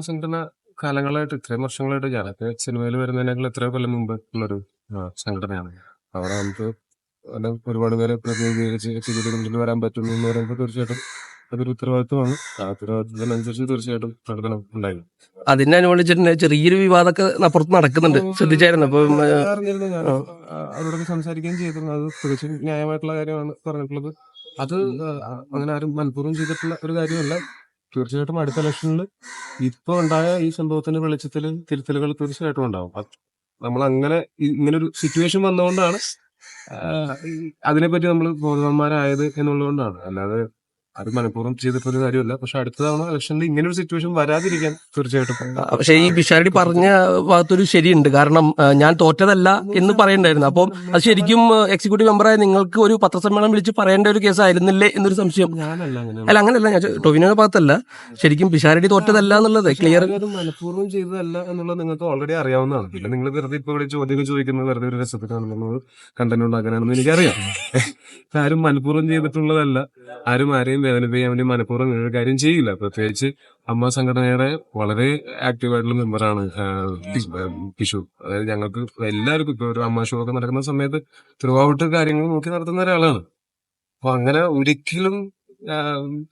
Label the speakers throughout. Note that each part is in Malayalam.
Speaker 1: സംഘടന കാലങ്ങളായിട്ട് ഇത്രയും വർഷങ്ങളായിട്ട് ഞാനൊക്കെ സിനിമയിൽ വരുന്നതിനേക്കാൾ എത്രയോ കൊല്ലം മുമ്പ് ഉള്ളൊരു സംഘടനയാണ് അവിടെ നമുക്ക് ഒരുപാട് പേരെ പ്രതിനിധീകരിച്ച് വരാൻ പറ്റുന്നു എന്ന് പറയുമ്പോൾ തീർച്ചയായിട്ടും അതൊരു ഉത്തരവാദിത്വമാണ്. ആ ഉത്തരവാദിത്വത്തിനനുസരിച്ച് തീർച്ചയായിട്ടും പ്രകടനം ഉണ്ടായിരുന്നു.
Speaker 2: അതിനെ അനുകൂലിച്ചിട്ട് ചെറിയൊരു വിവാദമൊക്കെ അപ്പുറത്ത് നടക്കുന്നുണ്ട്. ശ്രദ്ധിച്ചായിരുന്നു. അപ്പൊ
Speaker 1: അറിഞ്ഞിരുന്നു ഞാൻ. അവരോടൊക്കെ സംസാരിക്കുകയും ചെയ്തിരുന്നു. അത് തികച്ചും ന്യായമായിട്ടുള്ള കാര്യമാണ് പറഞ്ഞിട്ടുള്ളത്. അത് അങ്ങനെ ആരും മനഃപൂർവം ചെയ്തിട്ടുള്ള ഒരു കാര്യമല്ല. തീർച്ചയായിട്ടും അടുത്ത ഇലക്ഷനിൽ ഇപ്പൊ ഉണ്ടായ ഈ സംഭവത്തിന്റെ വെളിച്ചത്തിൽ തിരുത്തലുകൾ തീർച്ചയായിട്ടും ഉണ്ടാവും. നമ്മൾ അങ്ങനെ ഇങ്ങനെ ഒരു സിറ്റുവേഷൻ വന്നുകൊണ്ടാണ് അതിനെപ്പറ്റി നമ്മൾ ബോധവാന്മാരായത് എന്നുള്ളതുകൊണ്ടാണ് അല്ലാതെ അത് മനഃപൂർവം ചെയ്തിട്ടൊരു കാര്യമല്ല. പക്ഷെ അടുത്ത തവണ ഇലക്ഷനിൽ ഇങ്ങനെ ഒരു സിറ്റുവേഷൻ വരാതിരിക്കാൻ തീർച്ചയായിട്ടും
Speaker 2: പക്ഷേ ഈ പിഷാരടി പറഞ്ഞ ഭാഗത്തൊരു ശരിയുണ്ട്. കാരണം ഞാൻ തോറ്റതല്ല എന്ന് പറയണ്ടായിരുന്നു. അപ്പം അത് ശരിക്കും എക്സിക്യൂട്ടീവ് മെമ്പറായ നിങ്ങൾക്ക് ഒരു പത്രസമ്മേളനം വിളിച്ച് പറയേണ്ട ഒരു കേസ് കേസായിരുന്നില്ലേ എന്നൊരു സംശയം. അല്ല അങ്ങനെയല്ല ഞാൻ ടൊവിനോയുടെ ഭാഗത്തല്ല. ശരിക്കും പിഷാരടി തോറ്റതല്ല എന്നുള്ളത് ക്ലിയർ
Speaker 1: മനഃപൂർവം ചെയ്തതല്ല എന്നുള്ളത് നിങ്ങൾക്ക് ഓൾറെഡി അറിയാവുന്നതാണ്. പിന്നെ നിങ്ങൾ വെറുതെ ഇപ്പോൾ ഇവിടെ ചോദ്യം ചോദിക്കുന്നത് വെറുതെ ഒരു രസത്തിനാണെന്നുള്ളത് കണ്ടന്റ് ഉണ്ടാക്കാനാണെന്ന് എനിക്കറിയാം. ആരും മനഃപൂർവം ചെയ്തിട്ടുള്ളതല്ല. ആരും ആരെയും വേദനിപ്പിക്കാൻ വേണ്ടി മനഃപൂർവം ഒരു കാര്യം ചെയ്യില്ല. പ്രത്യേകിച്ച് അമ്മ സംഘടനയുടെ വളരെ ആക്റ്റീവായിട്ടുള്ള മെമ്പറാണ് പിഷു അതായത് ഞങ്ങൾക്ക് എല്ലാവർക്കും ഇപ്പൊ ഒരു അമ്മ ഷോ ഒക്കെ നടക്കുന്ന സമയത്ത് ത്രൂഔട്ട് കാര്യങ്ങൾ നോക്കി നടത്തുന്ന ഒരാളാണ്. അപ്പൊ അങ്ങനെ ഒരിക്കലും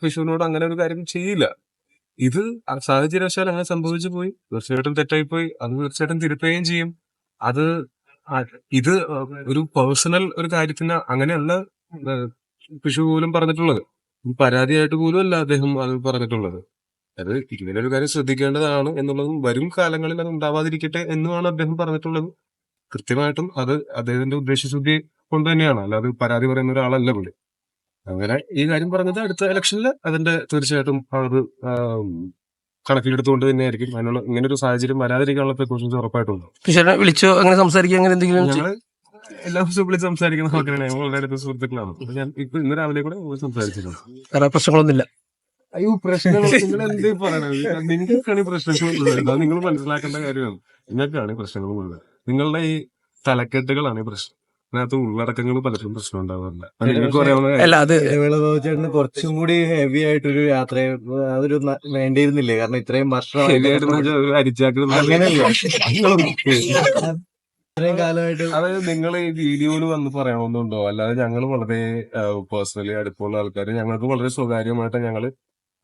Speaker 1: പിഷുവിനോട് അങ്ങനെ ഒരു കാര്യം ചെയ്യില്ല. ഇത് സാഹചര്യവശാൽ അങ്ങനെ സംഭവിച്ചു പോയി. തീർച്ചയായിട്ടും തെറ്റായി പോയി അത് തീർച്ചയായിട്ടും തിരുത്തുകയും ചെയ്യും. അത് ഇത് ഒരു പേഴ്സണൽ ഒരു കാര്യത്തിന് അങ്ങനെയല്ല പിഷു പോലും പറഞ്ഞിട്ടുള്ളത്. പരാതിയായിട്ട് പോലും അല്ല അദ്ദേഹം അത് പറഞ്ഞിട്ടുള്ളത്. അത് ഇങ്ങനെ ഒരു കാര്യം ശ്രദ്ധിക്കേണ്ടതാണ് എന്നുള്ളതും വരും കാലങ്ങളിൽ അത് ഉണ്ടാവാതിരിക്കട്ടെ എന്നുമാണ് അദ്ദേഹം പറഞ്ഞിട്ടുള്ളത്. കൃത്യമായിട്ടും അത് അദ്ദേഹത്തിന്റെ ഉദ്ദേശശുദ്ധി കൊണ്ട് തന്നെയാണ്. അല്ലാതെ പരാതി പറയുന്ന ഒരാളല്ല പുള്ളി. അങ്ങനെ ഈ കാര്യം പറഞ്ഞത് അടുത്ത ഇലക്ഷനിൽ അതിന്റെ തീർച്ചയായിട്ടും അത് കണക്കിലെടുത്തുകൊണ്ട് തന്നെ ആയിരിക്കും അതിനുള്ള ഇങ്ങനെ ഒരു സാഹചര്യം വരാതിരിക്കാനുള്ള പ്രിക്കോഷൻസ് ഉറപ്പായിട്ടുണ്ട്.
Speaker 2: പിഷാരനെ വിളിച്ചോ? അങ്ങനെ സംസാരിക്കുക അങ്ങനെ എന്തെങ്കിലും
Speaker 1: ഞങ്ങൾ എല്ലാ ദിവസവും വിളിച്ച് സംസാരിക്കുന്ന ആൾക്കാരാണ്. ഞങ്ങൾ വളരെ അടുത്ത സുഹൃത്തുക്കളാണ്. അപ്പൊ ഞാൻ ഇപ്പൊ ഇന്ന് രാവിലെ കൂടെ സംസാരിച്ചിട്ടുണ്ട്.
Speaker 2: വേറെ പ്രശ്നങ്ങളൊന്നുമില്ല.
Speaker 1: അയ്യോ പ്രശ്നങ്ങൾ നിങ്ങൾ എന്ത് പറയണത്? നിങ്ങൾക്കാണ് ഈ പ്രശ്നങ്ങൾ ഉള്ളത്. അത് നിങ്ങൾ മനസ്സിലാക്കേണ്ട കാര്യമാണ്. നിങ്ങൾക്കാണ് പ്രശ്നങ്ങൾ ഉള്ളത്. നിങ്ങളുടെ ഈ തലക്കെട്ടുകളാണ് ഈ പ്രശ്നം. അതിനകത്ത് ഉള്ളടക്കങ്ങൾ പലർക്കും പ്രശ്നം ഉണ്ടാവാറില്ല.
Speaker 2: അല്ല അത്
Speaker 3: ചേട്ടന് കുറച്ചും കൂടി ഹെവി ആയിട്ടൊരു യാത്ര അതൊരു വേണ്ടിയിരുന്നില്ലേ? കാരണം ഇത്രയും
Speaker 1: ഒരു
Speaker 3: അങ്ങനെയല്ല. കാലമായിട്ട്
Speaker 1: അതായത് നിങ്ങൾ ഈ വീഡിയോയിൽ വന്ന് പറയണമെന്നുണ്ടോ അല്ലാതെ ഞങ്ങൾ വളരെ പേഴ്സണലി അടുപ്പമുള്ള ആൾക്കാർ ഞങ്ങൾക്ക് വളരെ സ്വകാര്യമായിട്ട് ഞങ്ങൾ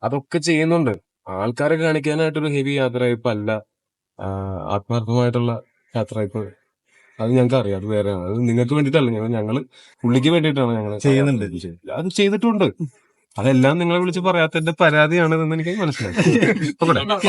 Speaker 1: അതൊക്കെ ചെയ്യുന്നുണ്ട്. ആൾക്കാരെ കാണിക്കാനായിട്ടൊരു ഹെവി യാത്രയപ്പ് അല്ല ആത്മാർത്ഥമായിട്ടുള്ള ആത്മാർത്ഥമായിട്ടുള്ള യാത്രയപ്പ് അത് ഞങ്ങൾക്ക് അറിയാം അത് വേറെ അത് നിങ്ങൾക്ക് വേണ്ടിയിട്ടല്ല ഞങ്ങൾ ഞങ്ങൾ പുള്ളിക്ക് വേണ്ടിയിട്ടാണ് ഞങ്ങൾ
Speaker 3: ചെയ്യുന്നുണ്ട്.
Speaker 1: അത് ചെയ്തിട്ടുണ്ട്. അതെല്ലാം നിങ്ങളെ വിളിച്ച് പറയാത്തതിന്റെ പരാതിയാണെന്ന് എനിക്ക് മനസ്സിലായി.